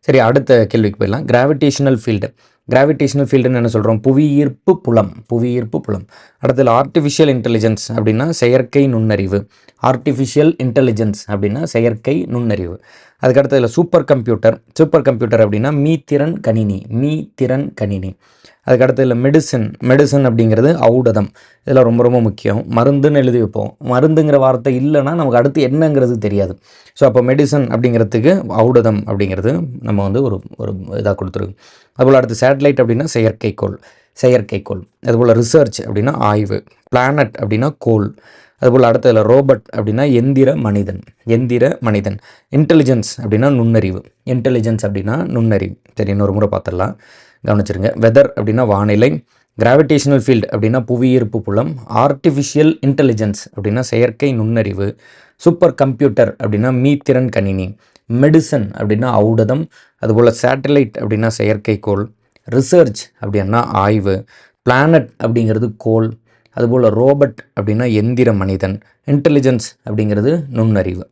சரி அடுத்த கேள்விக்கு போயிடலாம். கிராவிடேஷனல் ஃபீல்டு கிராவிடேஷனல் ஃபீல்டுன்னு என்ன சொல்கிறோம் புவியீர்ப்பு புலம். புவியீர்ப்பு புலம். அடுத்தது ஆர்டிஃபிஷியல் இன்டெலிஜென்ஸ் அப்படின்னா செயற்கை நுண்ணறிவு. ஆர்டிஃபிஷியல் இன்டெலிஜென்ஸ் அப்படின்னா செயற்கை நுண்ணறிவு. அதுக்கடுத்து இதில் சூப்பர் கம்ப்யூட்டர் சூப்பர் கம்ப்யூட்டர் அப்படின்னா மீத்திறன் கணினி. மீ திறன் கணினி. அதுக்கடுத்து இதில் மெடிசன் மெடிசன் அப்படிங்கிறது ஔடதம். இதெல்லாம் ரொம்ப ரொம்ப முக்கியம். மருந்துன்னு எழுதி வைப்போம். மருந்துங்கிற வார்த்தை இல்லைன்னா நமக்கு அடுத்து என்னங்கிறது தெரியாது. ஸோ அப்போ மெடிசன் அப்படிங்கிறதுக்கு ஔடதம் அப்படிங்கிறது நம்ம வந்து ஒரு ஒரு இதாக கொடுத்துருக்கு அதுபோல் அடுத்து சேட்டலைட் அப்படின்னா செயற்கைக்கோள். செயற்கைக்கோள். அதுபோல் ரிசர்ச் அப்படின்னா ஆய்வு. பிளானட் அப்படின்னா கோள். அதுபோல் அடுத்ததில் ரோபோட் அப்படின்னா எந்திர மனிதன் எந்திர மனிதன். இன்டெலிஜென்ஸ் அப்படின்னா நுண்ணறிவு. இன்டெலிஜென்ஸ் அப்படின்னா நுண்ணறிவு. சரி இன்னொரு முறை பார்த்துடலாம். கவனிச்சிருங்க. வெதர் அப்படின்னா வானிலை. கிராவிடேஷனல் ஃபீல்டு அப்படின்னா புவியீர்ப்பு புலம். ஆர்டிஃபிஷியல் இன்டெலிஜென்ஸ் அப்படின்னா செயற்கை நுண்ணறிவு. சூப்பர் கம்ப்யூட்டர் அப்படின்னா மீத்திறன் கணினி. மெடிசன் அப்படின்னா ஔடதம். அதுபோல் சேட்டலைட் அப்படின்னா செயற்கைக்கோள். ரிசர்ச் அப்படின்னா ஆய்வு. பிளானட் அப்படிங்கிறது கோள். அதுபோல் ரோபட் அப்படின்னா எந்திர மனிதன் இன்டெலிஜென்ஸ் அப்படிங்கிறது நுண்ணறிவு.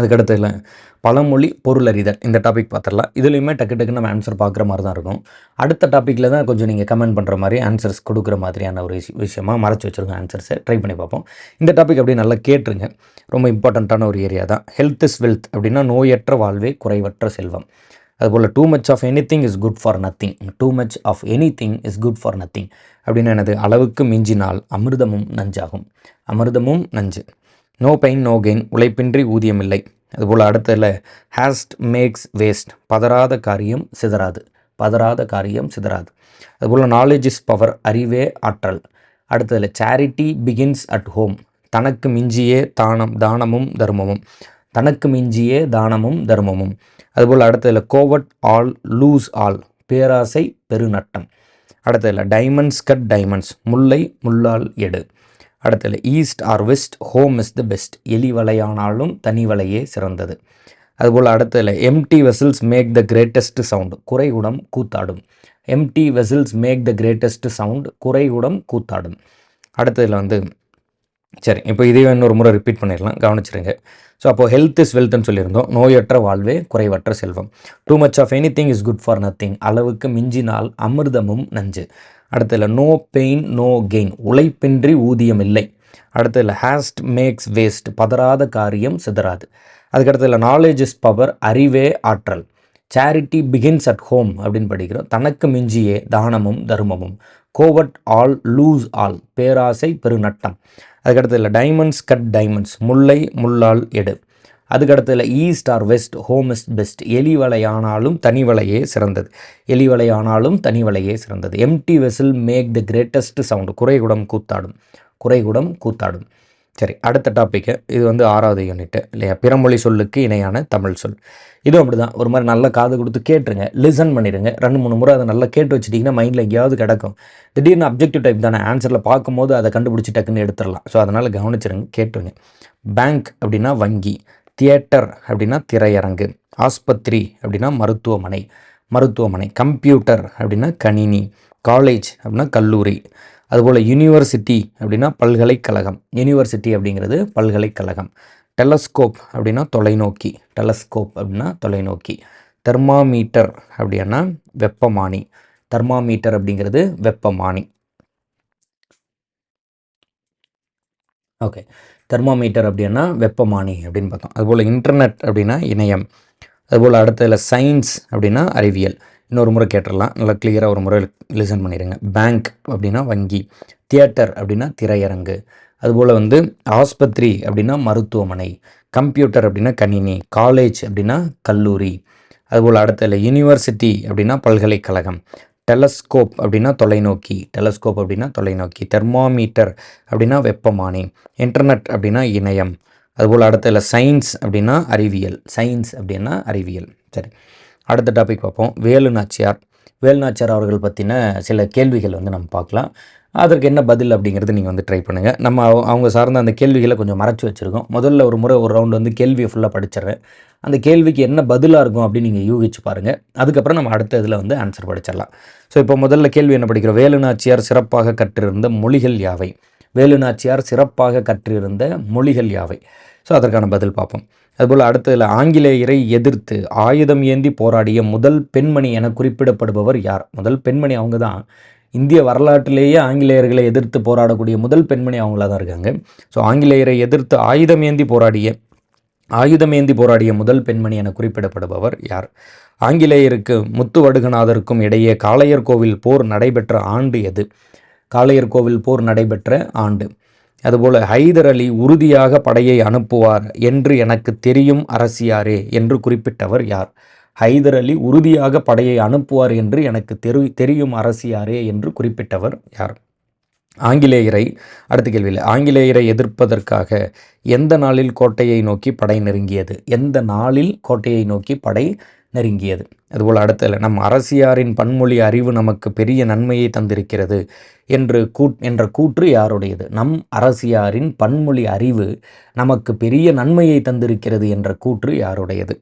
அதுக்கடுத்துல பழமொழி பொருளறிதல் இந்த டாபிக் பார்த்துடலாம். இதுலேயுமே டக்கு டக்குன்னு நம்ம ஆன்சர் பார்க்குற மாதிரி தான் இருக்கும். அடுத்த டாப்பிக்கில் தான் கொஞ்சம் நீங்கள் கமெண்ட் பண்ணுற மாதிரி ஆன்சர்ஸ் கொடுக்குற மாதிரியான ஒரு விஷயமாக விஷயமா மறைச்சி வச்சுருக்கோம் ஆன்சர்ஸை ட்ரை பண்ணி பார்ப்போம். இந்த டாபிக் அப்படி நல்லா கேட்டுருங்க. ரொம்ப இம்பார்ட்டண்ட்டான ஒரு ஏரியா தான். ஹெல்த் இஸ் வெல்த் அப்படின்னா நோயற்ற வாழ்வே குறைவற்ற செல்வம். அதுபோல் too much of anything is good for nothing too much of anything is good for nothing அப்படின்னு எனது அளவுக்கு மிஞ்சினால் அமிர்தமும் நஞ்சாகும். அமிர்தமும் நஞ்சு. நோ பெயின் நோ கெயின் உழைப்பின்றி ஊதியமில்லை. அதுபோல் அடுத்ததில் ஹேஸ்ட் மேக்ஸ் வேஸ்ட் பதறாத காரியம் சிதறாது. பதறாத காரியம் சிதறாது. அதுபோல் நாலேஜ் இஸ் பவர் அறிவே ஆற்றல். அடுத்ததில் சேரிட்டி பிகின்ஸ் அட் ஹோம் தனக்கு மிஞ்சியே தானம் தானமும் தர்மமும். தனக்கு மிஞ்சியே தானமும் தர்மமும். அதுபோல் அடுத்ததில் கோவட் ஆல் லூஸ் ஆல் பேராசை பெருநட்டம். அடுத்ததில் டைமண்ட்ஸ் கட் டைமண்ட்ஸ் முல்லை முள்ளால் எடு. அடுத்ததில் east or west home is the best எலி வலையானாலும் தனி வலையே சிறந்தது. அதுபோல் அடுத்ததில் empty vessels make the greatest sound குறைகுடம் கூத்தாடும். Empty vessels make the greatest sound குறைகுடம் கூத்தாடும். அடுத்ததில் வந்து சரி இப்போ இதையும் இன்னொரு முறை ரிப்பீட் பண்ணிடலாம் கவனிச்சிருங்க. ஸோ அப்போ ஹெல்த் இஸ் வெல்த்னு சொல்லியிருந்தோம். நோயற்ற வாழ்வே குறைவற்ற செல்வம். Too much of anything is good for nothing அளவுக்கு மிஞ்சினால் அமிர்தமும் நஞ்சு. அடுத்ததில் நோ பெயின் நோ கெயின் உழைப்பின்றி ஊதியம் இல்லை. அடுத்ததில் ஹேஸ்ட் மேக்ஸ் வேஸ்ட் பதறாத காரியம் சிதறாது. அதுக்கடுத்ததில் நாலேஜ் இஸ் பவர் அறிவே ஆற்றல். சேரிட்டி பிகின்ஸ் அட் ஹோம் அப்படின்னு படிக்கிறோம். தனக்கு மிஞ்சியே தானமும் தர்மமும். கோவட் ஆல் லூஸ் ஆல் பேராசை பெருநட்டம். அதுக்கடுத்ததில் டைமண்ட்ஸ் கட் டைமண்ட்ஸ் முல்லை முள்ளால் எடு. அதுக்கடுத்ததில் east or west home is best எலி வலையானாலும் தனி வலையே சிறந்தது. எலி வலையானாலும் தனி வலையே சிறந்தது. Empty vessel make the greatest sound குறைகுடம் கூத்தாடும். குறைகுடம் கூத்தாடும். சரி அடுத்த டாப்பிக்கு இது வந்து ஆறாவது யூனிட்டு இல்லையா? பிறமொழி சொல்லுக்கு இணையான தமிழ் சொல். இதுவும் அப்படி தான் ஒரு மாதிரி நல்ல காது கொடுத்து கேட்டுருங்க லிசன் பண்ணிடுங்க ரெண்டு மூணு முறை அதை நல்லா கேட்டு வச்சிட்டிங்கன்னா மைண்டில் எங்கேயாவது கிடக்கும். திடீர்னு அப்ஜெக்டிவ் டைப் தானே. ஆன்சரில் பார்க்கும்போது அதை கண்டுபிடிச்சி டக்குன்னு எடுத்துடலாம். ஸோ அதனால் கவனிச்சிருங்க கேட்டுருங்க. பேங்க் அப்படின்னா வங்கி தியேட்டர் அப்படின்னா திரையரங்கு ஆஸ்பத்திரி அப்படின்னா மருத்துவமனை மருத்துவமனை கம்ப்யூட்டர் அப்படின்னா கணினி காலேஜ் அப்படின்னா கல்லூரி அதுபோல் யூனிவர்சிட்டி அப்படின்னா பல்கலைக்கழகம். யூனிவர்சிட்டி அப்படிங்கிறது பல்கலைக்கழகம். டெலஸ்கோப் அப்படின்னா தொலைநோக்கி. டெலஸ்கோப் அப்படின்னா தொலைநோக்கி. தெர்மாமீட்டர் அப்படின்னா வெப்பமானி. தெர்மாமீட்டர் அப்படிங்கிறது வெப்பமானி. ஓகே தெர்மாமீட்டர் அப்படின்னா வெப்பமானி அப்படின்னு பார்த்தோம். அதுபோல் இன்டர்நெட் அப்படின்னா இணையம். அதுபோல் அடுத்ததில் சயின்ஸ் அப்படின்னா அறிவியல். இன்னொரு முறை கேட்டுடலாம். நல்லா கிளியராக ஒரு முறை லிசன் பண்ணிடுங்க. பேங்க் அப்படின்னா வங்கி. தியேட்டர் அப்படின்னா திரையரங்கு. அதுபோல் வந்து ஆஸ்பத்திரி அப்படின்னா மருத்துவமனை. கம்ப்யூட்டர் அப்படின்னா கணினி. காலேஜ் அப்படின்னா கல்லூரி. அதுபோல் அடுத்தது யூனிவர்சிட்டி அப்படின்னா பல்கலைக்கழகம். டெலஸ்கோப் அப்படின்னா தொலைநோக்கி. டெலஸ்கோப் அப்படின்னா தொலைநோக்கி. தெர்மாமீட்டர் அப்படின்னா வெப்பமானி. இன்டர்நெட் அப்படின்னா இணையம். அதுபோல் அடுத்ததில் சயின்ஸ் அப்படின்னா அறிவியல். சயின்ஸ் அப்படின்னா அறிவியல். சரி. அடுத்த டாபிக் பார்ப்போம். வேலு நாச்சியார். வேலு நாச்சியார் அவர்கள் பற்றின சில கேள்விகள் வந்து நம்ம பார்க்கலாம். அதற்கு என்ன பதில் அப்படிங்கிறது நீங்கள் வந்து ட்ரை பண்ணுங்கள் நம்ம அவ- அவங்க சார்ந்த அந்த கேள்விகளை கொஞ்சம் மறைச்சி வச்சுருக்கோம். முதல்ல ஒரு முறை ஒரு ரவுண்டு வந்து கேள்வியை ஃபுல்லாக படிச்சிடுறேன். அந்த கேள்விக்கு என்ன பதிலாக இருக்கும் அப்படின்னு நீங்கள் யூகிச்சு பாருங்கள் அதுக்கப்புறம் நம்ம அடுத்த இதில் வந்து ஆன்சர் படிச்சிடலாம். ஸோ இப்போ முதல்ல கேள்வி என்ன படிக்கிறோம்? வேலு நாச்சியார் சிறப்பாக கற்றிருந்த மொழிகள் யாவை? வேலுநாச்சியார் சிறப்பாக கற்றிருந்த மொழிகள் யாவை? ஸோ அதற்கான பதில் பார்ப்போம். அதுபோல் அடுத்ததில் ஆங்கிலேயரை எதிர்த்து ஆயுதம் ஏந்தி போராடிய முதல் பெண்மணி என குறிப்பிடப்படுபவர் யார்? முதல் பெண்மணி அவங்க தான் இந்திய வரலாற்றிலேயே ஆங்கிலேயர்களை எதிர்த்து போராடக்கூடிய முதல் பெண்மணி அவங்களா தான் இருக்காங்க. ஸோ ஆங்கிலேயரை எதிர்த்து ஆயுதம் ஏந்தி போராடிய ஆயுதமேந்தி போராடிய முதல் பெண்மணி என குறிப்பிடப்படுபவர் யார்? ஆங்கிலேயருக்கு முத்துவடுகநாதருக்கும் இடையே காளையர் கோவில் போர் நடைபெற்ற ஆண்டு எது? காளையர் கோவில் போர் நடைபெற்ற ஆண்டு. அதுபோல் ஹைதர் அலி உறுதியாக படையை அனுப்புவார் என்று எனக்கு தெரியும் அரசியாரே என்று குறிப்பிட்டவர் யார்? ஹைதர் அலி உறுதியாக படையை அனுப்புவார் என்று எனக்கு தெரு தெரியும் அரசியாரே என்று குறிப்பிட்டவர் யார்? ஆங்கிலேயரை அடுத்த கேள்வியில் ஆங்கிலேயரை எதிர்ப்பதற்காக எந்த நாளில் கோட்டையை நோக்கி படை நெருங்கியது? எந்த நாளில் கோட்டையை நோக்கி படை நெருங்கியது. அதுபோல் அடுத்தல நம் அரசியாரின் பன்மொழி அறிவு நமக்கு பெரிய நன்மையை தந்திருக்கிறது என்று கூட் என்ற கூற்று யாருடையது? நம் அரசியாரின் பன்மொழி அறிவு நமக்கு பெரிய நன்மையை தந்திருக்கிறது என்ற கூற்று யாருடையது?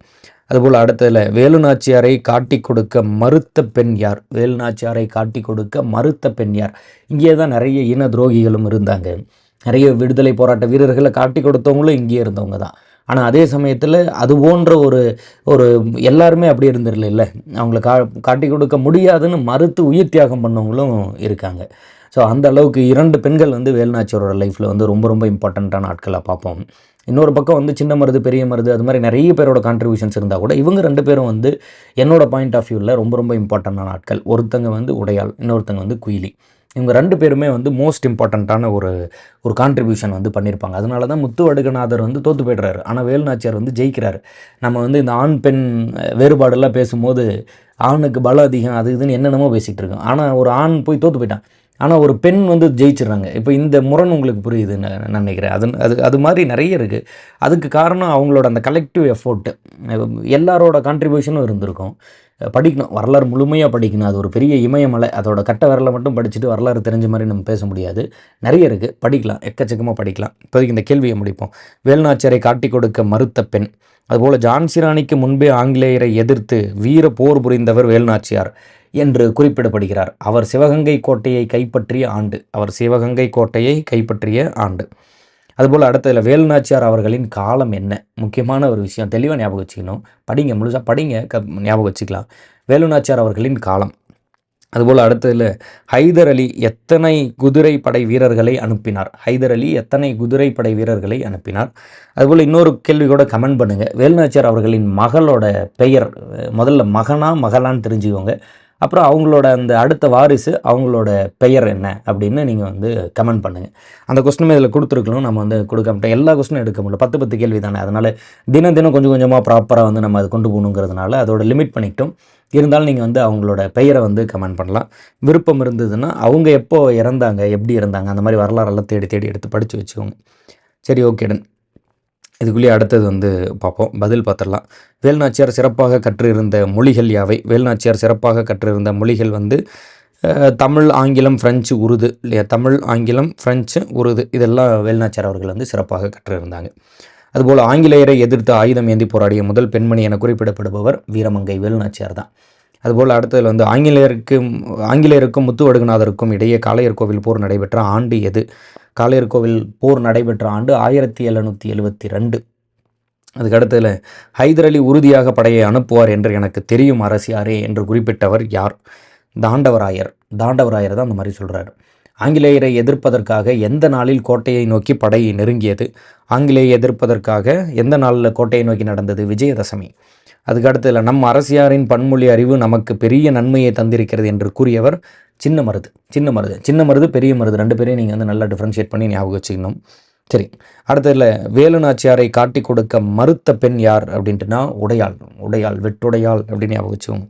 அதுபோல் அடுத்ததில் வேலுநாச்சியாரை காட்டி கொடுக்க மறுத்த பெண் யார்? வேலுநாச்சியாரை காட்டி கொடுக்க மறுத்த பெண் யார்? இங்கே தான் நிறைய இன துரோகிகளும் இருந்தாங்க. நிறைய விடுதலை போராட்ட வீரர்களை காட்டி கொடுத்தவங்களும் இங்கே இருந்தவங்க தான். ஆனால் அதே சமயத்தில் அது போன்ற ஒரு ஒரு எல்லாருமே அப்படி இருந்துடல இல்லை? அவங்கள கா காட்டி கொடுக்க முடியாதுன்னு மறுத்து உயிர் தியாகம் பண்ணவங்களும் இருக்காங்க. ஸோ அந்த அளவுக்கு இரண்டு பெண்கள் வந்து வேலுநாச்சியரோட லைஃப்பில் வந்து ரொம்ப ரொம்ப இம்பார்ட்டண்ட்டான ஆட்களாக பார்ப்போம். இன்னொரு பக்கம் வந்து சின்ன மருது பெரிய மருது அது மாதிரி நிறைய பேரோட கான்ட்ரிபியூஷன்ஸ் இருந்தால் கூட இவங்க ரெண்டு பேரும் வந்து என்னோட பாயிண்ட் ஆஃப் வியூவில் ரொம்ப ரொம்ப இம்பார்ட்டண்ட்டான ஆட்கள். ஒருத்தங்க வந்து உடையாள் இன்னொருத்தங்க வந்து குயிலி. இவங்க ரெண்டு பேருமே வந்து மோஸ்ட் இம்பார்ட்டண்ட்டான ஒரு ஒரு கான்ட்ரிபியூஷன் வந்து பண்ணியிருப்பாங்க அதனால தான் முத்து வடுகநாதர் வந்து தோற்று போய்டுறாரு. ஆனால் வேலுநாச்சியார் வந்து ஜெயிக்கிறாரு. நம்ம வந்து இந்த ஆண் பெண் வேறுபாடெல்லாம் பேசும்போது ஆணுக்கு பலம் அதிகம் அது இதுன்னு என்னென்னமோ பேசிகிட்டு இருக்கோம். ஆனால் ஒரு ஆண் போய் தோற்று போயிட்டான். ஆனால் ஒரு பெண் வந்து ஜெயிச்சிடுறாங்க. இப்போ இந்த முரண் உங்களுக்கு புரியுதுன்னு நான் நினைக்கிறேன். அது அது அது மாதிரி நிறைய இருக்குது அதுக்கு காரணம் அவங்களோட அந்த கலெக்டிவ் எஃபோர்ட்டு எல்லாரோட கான்ட்ரிபியூஷனும் இருந்திருக்கும். படிக்கணும். வரலாறு முழுமையாக படிக்கணும். அது ஒரு பெரிய இமயமலை. அதோட கட்ட வரலை மட்டும் படிச்சுட்டு வரலாறு தெரிஞ்ச மாதிரி நம்ம பேச முடியாது. நிறைய இருக்குது படிக்கலாம். எக்கச்சக்கமாக படிக்கலாம். இப்போதைக்கு இந்த கேள்வியை முடிப்போம். வேலுநாச்சியரை காட்டி கொடுக்க மறுத்த பெண். அதுபோல் ஜான்சிராணிக்கு முன்பே ஆங்கிலேயரை எதிர்த்து வீர போர் புரிந்தவர் வேலுநாச்சியார். என்று குறிப்பிடப்படுகிறார். அவர் சிவகங்கை கோட்டையை கைப்பற்றிய ஆண்டு. அவர் சிவகங்கை கோட்டையை கைப்பற்றிய ஆண்டு. அதுபோல் அடுத்ததில் வேலுநாச்சியார் அவர்களின் காலம் என்ன? முக்கியமான ஒரு விஷயம். தெளிவாக ஞாபகம் வச்சுக்கணும். படிங்க முழுசாக படிங்க க ஞாபகம் வச்சுக்கலாம். வேலுநாச்சியார் அவர்களின் காலம். அதுபோல் அடுத்ததில் ஹைதர் அலி எத்தனை குதிரை படை வீரர்களை அனுப்பினார்? ஹைதர் அலி எத்தனை குதிரை படை வீரர்களை அனுப்பினார்? அதுபோல் இன்னொரு கேள்வி கூட கமெண்ட் பண்ணுங்கள் வேலுநாச்சியார் அவர்களின் மகளோட பெயர் முதல்ல மகனா மகளான்னு தெரிஞ்சுக்கோங்க. அப்புறம் அவங்களோட அந்த அடுத்த வாரிசு அவங்களோட பெயர் என்ன அப்படின்னு நீங்கள் வந்து கமெண்ட் பண்ணுங்கள் அந்த கொஸ்டினுமே இதில் கொடுத்துருக்கணும். நம்ம வந்து கொடுக்க மாட்டோம் எல்லா கொஸ்டினும் எடுக்க முடியல. பத்து பத்து கேள்வி தானே. அதனால் தினம் தினம் கொஞ்சம் கொஞ்சமாக ப்ராப்பராக வந்து நம்ம அதை கொண்டு போகணுங்கிறதுனால அதோட லிமிட் பண்ணிக்கிட்டோம். இருந்தாலும் நீங்கள் வந்து அவங்களோட பெயரை வந்து கமெண்ட் பண்ணலாம். விருப்பம் இருந்ததுன்னா அவங்க எப்போ இறந்தாங்க எப்படி இறந்தாங்க அந்த மாதிரி வரலாறெல்லாம் தேடி தேடி எடுத்து படித்து வச்சுக்கோங்க. சரி ஓகே டன் இதுக்குள்ளேயே அடுத்தது வந்து பார்ப்போம். பதில் பார்த்துடலாம். வேல்நாச்சியார் சிறப்பாக கற்றிருந்த மொழிகள் யாவை? வேல்நாச்சியார் சிறப்பாக கற்றிருந்த மொழிகள் வந்து தமிழ் ஆங்கிலம் ஃப்ரெஞ்சு உருது. இல்லையா? தமிழ் ஆங்கிலம் ஃப்ரெஞ்சு உருது. இதெல்லாம் வேல்நாச்சியார் அவர்கள் வந்து சிறப்பாக கற்றிருந்தாங்க. அதுபோல் ஆங்கிலேயரை எதிர்த்து ஆயுதம் ஏந்தி போராடிய முதல் பெண்மணி என குறிப்பிடப்படுபவர் வீரமங்கை வேலுநாச்சியார் தான். அதுபோல் அடுத்ததில் வந்து ஆங்கிலேயருக்கும் ஆங்கிலேயருக்கும் முத்துவடுகநாதருக்கும் இடையே காளையர் கோவில் போர் நடைபெற்ற ஆண்டு எது? காளையர் கோவில் போர் நடைபெற்ற ஆண்டு ஆயிரத்தி எழுநூற்றி எழுபத்தி ரெண்டு. அதுக்கடுத்ததில் ஹைதர் அலி உறுதியாக படையை அனுப்புவார் என்று எனக்கு தெரியும் அரசியாரே என்று குறிப்பிட்டவர் யார்? தாண்டவராயர். தாண்டவராயர் தான் அந்த மாதிரி சொல்கிறார் ஆங்கிலேயரை எதிர்ப்பதற்காக எந்த நாளில் கோட்டையை நோக்கி படையை நெருங்கியது? ஆங்கிலேயை எதிர்ப்பதற்காக எந்த நாளில் கோட்டையை நோக்கி நடந்தது? விஜயதசமி. அதுக்கடுத்ததில் நம் அரசியாரின் பன்மொழி அறிவு நமக்கு பெரிய நன்மையை தந்திருக்கிறது என்று கூறியவர் சின்ன மருது சின்ன மருது சின்ன மருது பெரிய மருது ரெண்டு பேரையும் நீங்கள் வந்து நல்லா டிஃப்ரென்ஷியேட் பண்ணி ஞாபகம் வச்சுக்கணும். சரி அடுத்ததில் வேலுநாச்சியாரை காட்டி கொடுக்க மறுத்த பெண் யார் அப்படின்ட்டுனா உடையாள் உடையாள் வெட்டுடையாள் அப்படின்னு ஞாபகம் வச்சுக்கோங்க.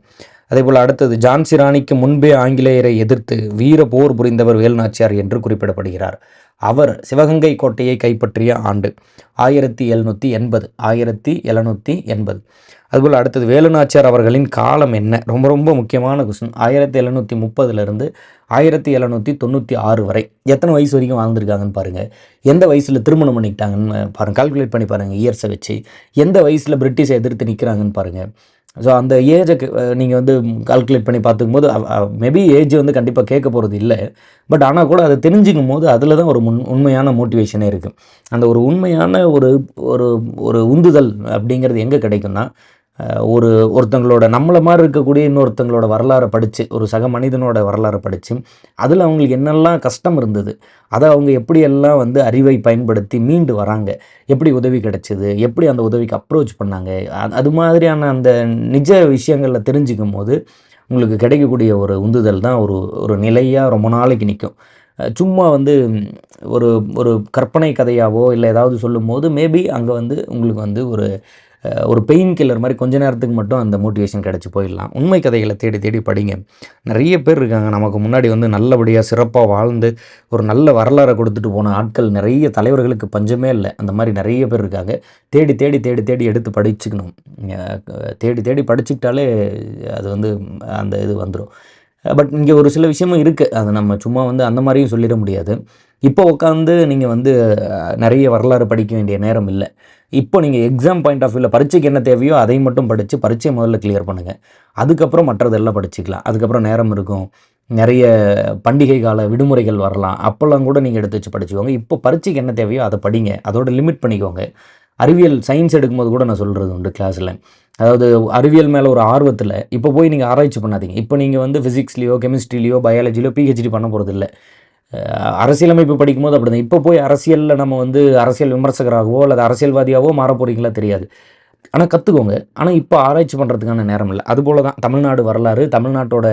அதே போல் அடுத்தது ஜான்சி ராணிக்கு முன்பே ஆங்கிலேயரை எதிர்த்து வீர போர் புரிந்தவர் வேலுநாச்சியார் என்று குறிப்பிடப்படுகிறார். அவர் சிவகங்கை கோட்டையை கைப்பற்றிய ஆண்டு ஆயிரத்தி எழுநூற்றி எண்பது ஆயிரத்தி எழுநூற்றி எண்பது. அதுபோல் அடுத்தது வேலுநாச்சியார் அவர்களின் காலம் என்ன? ரொம்ப ரொம்ப முக்கியமான கொஸ்டின் ஆயிரத்தி எழுநூற்றி முப்பதுலேருந்து ஆயிரத்தி எழுநூற்றி தொண்ணூற்றி ஆறு வரை எத்தனை வயசு வரைக்கும் வாழ்ந்துருக்காங்கன்னு பாருங்கள் எந்த வயசில் திருமணம் பண்ணிக்கிட்டாங்கன்னு பாருங்கள் கால்குலேட் பண்ணி பாருங்கள் இயர்ஸை வச்சு. எந்த வயசில் பிரிட்டிஷை எதிர்த்து நிற்கிறாங்கன்னு பாருங்கள் ஸோ அந்த ஏஜை நீங்கள் வந்து கால்குலேட் பண்ணி பார்த்துக்கும் போது மேபி ஏஜ் வந்து கண்டிப்பாக கேட்க போகிறது இல்லை. பட் ஆனால் கூட அதை தெரிஞ்சுக்கும் போது அதில் தான் ஒரு முன் உண்மையான மோட்டிவேஷனே இருக்குது அந்த ஒரு உண்மையான ஒரு ஒரு ஒரு உந்துதல் அப்படிங்கிறது எங்கே கிடைக்கும்னா ஒரு ஒருத்தங்களோட நம்மளை மாதிரி இருக்கக்கூடிய இன்னொருத்தங்களோட வரலாறை படித்து ஒரு சக மனிதனோட வரலாறை படித்து அதில் அவங்களுக்கு என்னெல்லாம் கஷ்டம் இருந்தது அதை அவங்க எப்படியெல்லாம் வந்து அறிவை பயன்படுத்தி மீண்டு வராங்க எப்படி உதவி கிடைச்சிது எப்படி அந்த உதவிக்கு அப்ரோச் பண்ணாங்க அது மாதிரியான அந்த நிஜ விஷயங்களில் தெரிஞ்சுக்கும் போது உங்களுக்கு கிடைக்கக்கூடிய ஒரு உந்துதல் தான் ஒரு ஒரு நிலையாக ரொம்ப நாளைக்கு நிற்கும் சும்மா வந்து ஒரு ஒரு கற்பனை கதையாவோ இல்லை ஏதாவது சொல்லும் போது மேபி அங்கே வந்து உங்களுக்கு வந்து ஒரு ஒரு பெயின் கில்லர் மாதிரி கொஞ்ச நேரத்துக்கு மட்டும் அந்த மோட்டிவேஷன் கிடச்சி போயிடலாம். உண்மை கதைகளை தேடி தேடி படிங்க. நிறைய பேர் இருக்காங்க. நமக்கு முன்னாடி வந்து நல்லபடியாக சிறப்பாக வாழ்ந்து ஒரு நல்ல வரலாறை கொடுத்துட்டு போன ஆட்கள் நிறைய தலைவர்களுக்கு பஞ்சமே இல்லை. அந்த மாதிரி நிறைய பேர் இருக்காங்க. தேடி தேடி தேடி தேடி எடுத்து படிச்சுக்கணும். தேடி தேடி படிச்சுக்கிட்டாலே அது வந்து அந்த இது வந்துடும் பட் இங்கே ஒரு சில விஷயமும் இருக்குது அது நம்ம சும்மா வந்து அந்த மாதிரியும் சொல்லிட முடியாது. இப்போ உட்காந்து நீங்கள் வந்து நிறைய வரலாறு படிக்க வேண்டிய நேரம் இல்லை. இப்போ நீங்கள் எக்ஸாம் பாயிண்ட் ஆஃப் வியூவில் பரீட்சைக்கு என்ன தேவையோ அதை மட்டும் படித்து பரீட்சை முதல்ல கிளியர் பண்ணுங்கள் அதுக்கப்புறம் மற்றதெல்லாம் படிச்சுக்கலாம். அதுக்கப்புறம் நேரம் இருக்கும். நிறைய பண்டிகை கால விடுமுறைகள் வரலாம். அப்போல்லாம் கூட நீங்கள் எடுத்து வச்சு படிச்சுக்கோங்க. இப்போ பரீட்சைக்கு என்ன தேவையோ அதை படிங்க. அதோட லிமிட் பண்ணிக்கோங்க. அறிவியல் சயின்ஸ் எடுக்கும்போது கூட நான் சொல்கிறது உண்டு கிளாஸில் அதாவது அறிவியல் மேலே ஒரு ஆர்வத்தில் இப்போ போய் நீங்கள் ஆராய்ச்சி பண்ணாதீங்க. இப்போ நீங்கள் வந்து ஃபிசிக்ஸ்லேயோ கெமிஸ்ட்ரிலேயோ பயாலஜிலையோ பிஹெச்டி பண்ண போகிறது இல்லை அரசியலமைப்பு படிக்கும்போது அப்படி தான் இப்போ போய் அரசியலில் நம்ம வந்து அரசியல் விமர்சகராகவோ அல்லது அரசியல்வாதியாகவோ மாற போகிறீங்களா தெரியாது. ஆனால் கற்றுக்கோங்க ஆனால் இப்போ ஆராய்ச்சி பண்ணுறதுக்கான நேரம் இல்லை. அதுபோல தான் தமிழ்நாடு வரலாறு தமிழ்நாட்டோட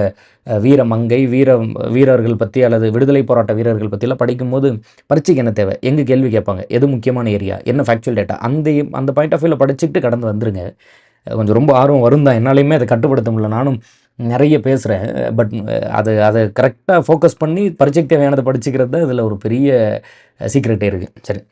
வீர மங்கை வீர வீரர்கள் பற்றி அல்லது விடுதலை போராட்ட வீரர்கள் பற்றிலாம் படிக்கும்போது பரீட்சைக்கு என்ன தேவை? எங்கே கேள்வி கேட்பாங்க? எது முக்கியமான ஏரியா? என்ன ஃபேக்சுவல் டேட்டா அந்த அந்த பாயிண்ட் ஆஃப் வியூவில் படிச்சுட்டு கடந்து வந்துருங்க. கொஞ்சம் ரொம்ப ஆர்வம் வரும் தான் என்னாலையுமே அதை கட்டுப்படுத்த முடியல. நானும் நிறைய பேசுகிறேன் பட் அது அதை கரெக்டாக ஃபோக்கஸ் பண்ணி பரீட்சைக்கு தேவையானதை படிச்சுக்கிறது தான் இதில் ஒரு பெரிய சீக்ரெட்டே இருக்குது சரி.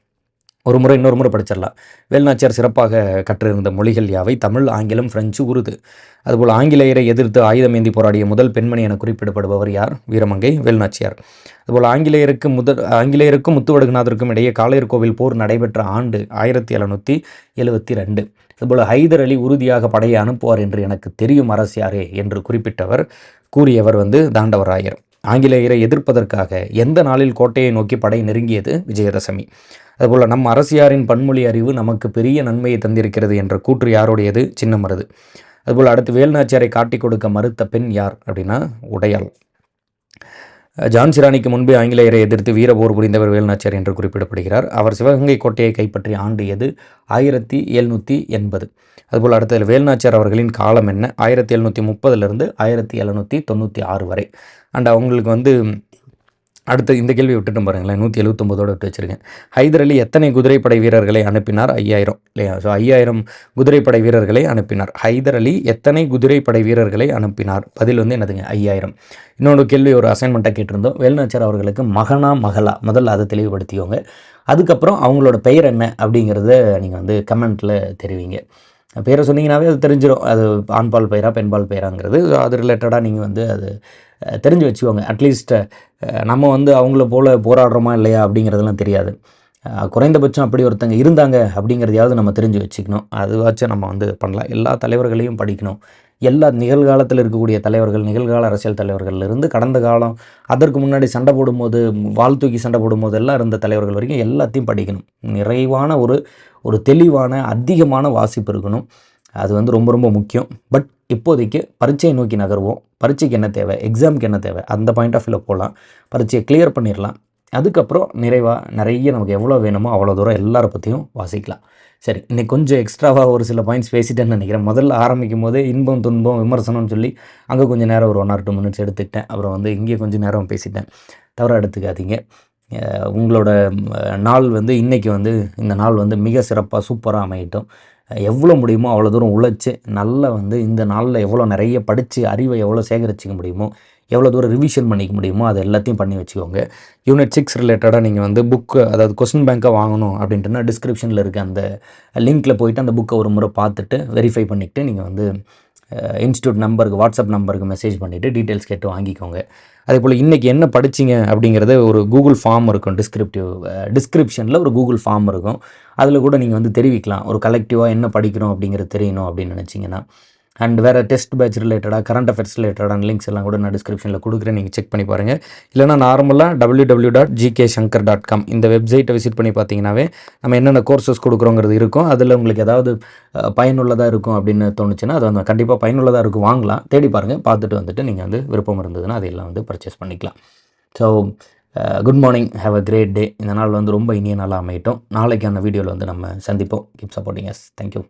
ஒரு முறை இன்னொரு முறை படிச்சிடலாம். வேல்நாச்சியார் சிறப்பாக கற்றிருந்த மொழிகள் யாவை? தமிழ் ஆங்கிலம் பிரெஞ்சு உருது. அதுபோல் ஆங்கிலேயரை எதிர்த்து ஆயுதமேந்தி போராடிய முதல் பெண்மணி என குறிப்பிடப்படுபவர் யார்? வீரமங்கை வேல்நாச்சியார். அதுபோல் ஆங்கிலேயருக்கு முதல் ஆங்கிலேயருக்கும் முத்துவடுகநாதருக்கும் இடையே காளையர் கோவில் போர் நடைபெற்ற ஆண்டு ஆயிரத்தி எழுநூற்றி எழுபத்தி ரெண்டு. அதுபோல் ஹைதர் அலி உறுதியாக படையை அனுப்புவார் என்று எனக்கு தெரியும் அரசியாரே என்று குறிப்பிட்டவர் கூறியவர் வந்து தாண்டவராயர். ஆங்கிலேயரை எதிர்ப்பதற்காக எந்த நாளில் கோட்டையை நோக்கி படை நெருங்கியது? விஜயதசமி. அதுபோல் நம் அரசியாரின் பன்மொழி அறிவு நமக்கு பெரிய நன்மையை தந்திருக்கிறது என்ற கூற்று யாருடையது? சின்னமருது. அதுபோல் அடுத்து வேல்நாச்சியாரை காட்டிக் கொடுக்க மறுத்த பெண் யார் அப்படின்னா உடையாள். ஜான்சிராணிக்கு முன்பே ஆங்கிலேயரை எதிர்த்து வீரபோர் புரிந்தவர் வேல்நாச்சியார் என்று குறிப்பிடப்படுகிறார். அவர் சிவகங்கை கோட்டையை கைப்பற்றிய ஆண்டு எது? ஆயிரத்தி எழுநூற்றி எண்பது. அதுபோல் அடுத்தது வேல்நாச்சியார் அவர்களின் காலம் என்ன? ஆயிரத்தி எழுநூற்றி முப்பதுலேருந்து ஆயிரத்தி எழுநூற்றி தொண்ணூற்றி ஆறு வரை. அண்ட் அவங்களுக்கு வந்து அடுத்து இந்த கேள்வி விட்டுட்டு பாருங்களேன். நூற்றி எழுபத்தொம்போதோடு விட்டு வச்சுருக்கேன். ஹைதர் அலி எத்தனை குதிரைப்படை வீரர்களை அனுப்பினார்? ஐயாயிரம். இல்லையா? ஸோ ஐயாயிரம் குதிரைப்படை வீரர்களை அனுப்பினார். ஹைதர் அலி எத்தனை குதிரைப்படை வீரர்களை அனுப்பினார்? பதில் வந்து என்னதுங்க? ஐயாயிரம். இன்னொரு கேள்வி ஒரு அசைன்மெண்ட்டாக கேட்டிருந்தோம். வேல்நாச்சர் அவர்களுக்கு மகனா மகளா? முதல்ல அதை தெளிவுபடுத்திக்கோங்க. அதுக்கப்புறம் அவங்களோட பெயர் என்ன அப்படிங்கிறத நீங்கள் வந்து கமெண்ட்டில் தெரிவிங்க. பேரை சொன்னீங்கன்னாவே அது தெரிஞ்சிடும் அது ஆண்பால் பெயரா பெண்பால் பெயராங்கிறது. அது ரிலேட்டடாக நீங்கள் வந்து அது தெரிஞ்சு வச்சுக்கோங்க. அட்லீஸ்ட் நம்ம வந்து அவங்கள போல் போராடுறோமா இல்லையா அப்படிங்கிறதெல்லாம் தெரியாது. குறைந்தபட்சம் அப்படி ஒருத்தங்க இருந்தாங்க அப்படிங்கிறதையாவது நம்ம தெரிஞ்சு வச்சுக்கணும். அதுவாச்சும் நம்ம வந்து பண்ணலாம். எல்லா தலைவர்களையும் படிக்கணும். எல்லா நிகழ்காலத்தில் இருக்கக்கூடிய தலைவர்கள் நிகழ்கால அரசியல் தலைவர்கள்லேருந்து கடந்த காலம் அதற்கு முன்னாடி சண்டை போடும்போது வாழ் தூக்கி சண்டை போடும்போது எல்லாம் இருந்த தலைவர்கள் வரைக்கும் எல்லாத்தையும் படிக்கணும். நிறைவான ஒரு ஒரு தெளிவான அதிகமான வாசிப்பு இருக்கணும். அது வந்து ரொம்ப ரொம்ப முக்கியம். பட் இப்போதைக்கு பரீட்சையை நோக்கி நகர்வோம். பரீட்சைக்கு என்ன தேவை? எக்ஸாமுக்கு என்ன தேவை? அந்த பாயிண்ட் ஆஃப் வியூவில் போகலாம். பரீட்சையை கிளியர் பண்ணிடலாம். அதுக்கப்புறம் நிறைவாக நிறைய நமக்கு எவ்வளோ வேணுமோ அவ்வளோ தூரம் எல்லாரை பற்றியும் வாசிக்கலாம். சரி இன்றைக்கி கொஞ்சம் எக்ஸ்ட்ராவாக ஒரு சில பாயிண்ட்ஸ் பேசிட்டேன்னு நினைக்கிறேன். முதல்ல ஆரம்பிக்கும் போதே இன்பம் துன்பம் விமர்சனம்னு சொல்லி அங்கே கொஞ்சம் நேரம் ஒரு ஒன் ஆர் டூ மினிட்ஸ் எடுத்துக்கிட்டேன். அப்புறம் வந்து இங்கே கொஞ்சம் நேரம் பேசிட்டேன். தவறாக எடுத்துக்காதீங்க. உங்களோட நாள் வந்து இன்றைக்கி வந்து இந்த நாள் வந்து மிக சிறப்பாக சூப்பராக அமையட்டும். எவ்வளோ முடியுமோ அவ்வளோ தூரம் உழைச்சி நல்லா வந்து இந்த நாளில் எவ்வளோ நிறைய படித்து அறிவை எவ்வளோ சேகரிச்சிக்க முடியுமோ எவ்வளோ தூரம் ரிவிஷன் பண்ணிக்க முடியுமோ அது எல்லாத்தையும் பண்ணி வச்சுக்கோங்க. யூனிட் சிக்ஸ் ரிலேட்டடாக நீங்கள் வந்து புக்கு அதாவது கொஸ்டின் பேங்க்காக வாங்கணும் அப்படின்ட்டுனா டிஸ்கிரிப்ஷனில் இருக்க அந்த லிங்க்கில் போயிட்டு அந்த புக்கை ஒரு முறை பார்த்துட்டு வெரிஃபை பண்ணிவிட்டு நீங்கள் வந்து இன்ஸ்டியூட் நம்பருக்கு வாட்ஸ்அப் நம்பருக்கு மெசேஜ் பண்ணிவிட்டு டீட்டெயில்ஸ் கேட்டு வாங்கிக்கோங்க. அதே போல் இன்றைக்கி என்ன படிச்சிங்க அப்படிங்கிறத ஒரு கூகுள் ஃபார்ம் இருக்கும் டிஸ்கிரிப்டிவ் டிஸ்கிரிப்ஷனில் ஒரு கூகுள் ஃபார்ம் இருக்கும். அதில் கூட நீங்கள் வந்து தெரிவிக்கலாம். ஒரு கலெக்டிவாக என்ன படிக்கிறோம் அப்படிங்கிறது தெரியணும் அப்படின்னு நினச்சிங்கன்னா. அண்ட் வேறு டெஸ்ட் பேட்ச் ரிலேட்டடாக கரண்ட் அஃபேர்ஸ் ரிலேட்டடான லிங்க்ஸ் எல்லாம் கூட நான் டிஸ்கிரிப்ஷனில் கொடுக்குறேன். நீங்கள் செக் பண்ணி பாருங்கள் இல்லைனா நார்மலாக W W dot GK Shankar dot com இந்த வெப்சைட்டை விசிட் பண்ணி பார்த்தீங்கன்னாவே நம்ம என்னென்ன கோர்சஸ் கொடுக்குறோங்கிறது இருக்கும். அதில் உங்களுக்கு ஏதாவது பயனுள்ளதாக இருக்கும் அப்படின்னு தோணுச்சுன்னா அது வந்து கண்டிப்பாக பயனுள்ளதாக இருக்கும். வாங்கலாம். தேடி பாருங்கள் பார்த்துட்டு வந்துட்டு நீங்கள் வந்து விருப்பம் இருந்ததுன்னா அதையெல்லாம் வந்து பர்ச்சேஸ் பண்ணிக்கலாம். So good morning have a great day இந்த நாள் வந்து ரொம்ப இனிய நாளாக அமையட்டும். நாளைக்கான வீடியோவில் வந்து நம்ம சந்திப்போம். Keep supporting yes thank you